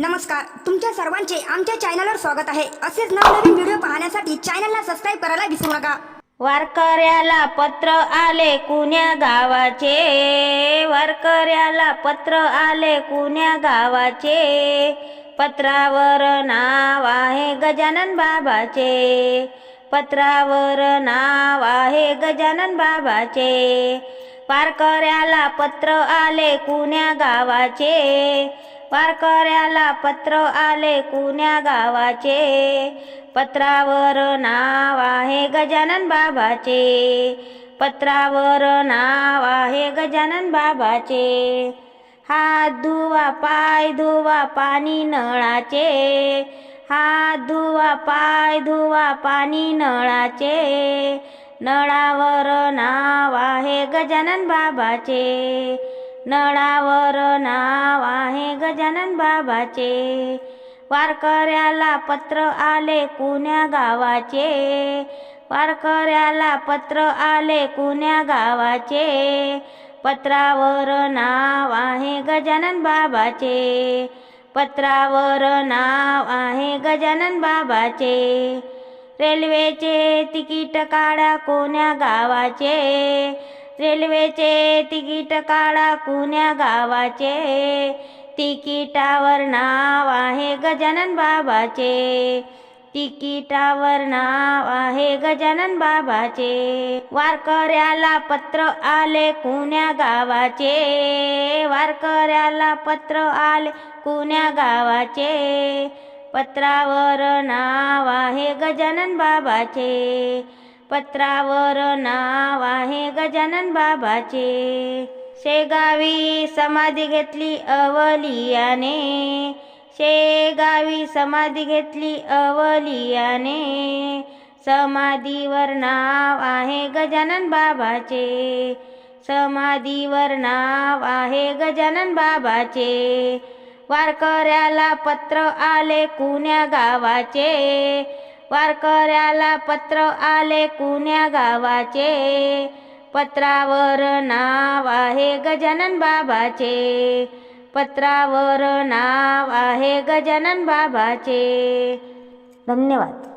नमस्कार तुमच्या सर्वांचे आमच्या चॅनलवर स्वागत आहे. असेच नवनवीन व्हिडिओ पाहण्यासाठी चॅनलला सबस्क्राईब करायला विसरू नका. वारकऱ्याला पत्र आले कुण्या गावाचे? वारकऱ्याला पत्र आले कुण्या गावाचे? पत्रावर नाव आहे गजानन बाबाचे. पत्रावर नाव आहे गजानन बाबाचे. वारकऱ्याला पत्र आले कुण्या गावाचे? वारकऱ्याला पत्र आले कुण्या गावाचे? पत्रावर नाव आहे गजानन बाबाचे. पत्रावर नाव आहे गजानन बाबाचे. हात धुवा पाय धुवा पाणी नळाचे. हात धुवा पाय धुवा पाणी नळाचे. नळावर नाव आहे गजानन बाबाचे. नळावर नाव आहे गजानन बाबाचे. वारकऱ्याला पत्र आले कुण्या गावाचे. वारकऱ्याला पत्र आले कुण्या गावाचे. पत्रावर नाव आहे गजानन बाबाचे. पत्रावर नाव आहे गजानन बाबाचे. रेल्वेचे तिकीट काढा कोण्या गावाचे. रेल्वेचे तिकीट काढा कुण्या गावाचे. तिकिटावर नाव आहे गजानन बाबाचे. तिकिटावर नाव आहे गजानन बाबाचे. वारकऱ्याला पत्र आले कुण्या गावाचे. वारकऱ्याला पत्र आले कुण्या गावाचे. पत्रावर नाव आहे गजानन बाबाचे. पत्रावर नाव आहे गजानन बाबाचे. शेगावी समाधी घेतली अवलियाने. शेगावी समाधी घेतली अवलियाने. समाधीवर नाव आहे गजानन बाबाचे. समाधीवर नाव आहे गजानन बाबाचे. वारकऱ्याला पत्र आले कुण्या गावाचे. वारकऱ्याला पत्र आले कुण्या गावाचे. पत्रावर नाव आहे गजानन बाबाचे. पत्रावर नाव आहे गजानन बाबाचे. धन्यवाद.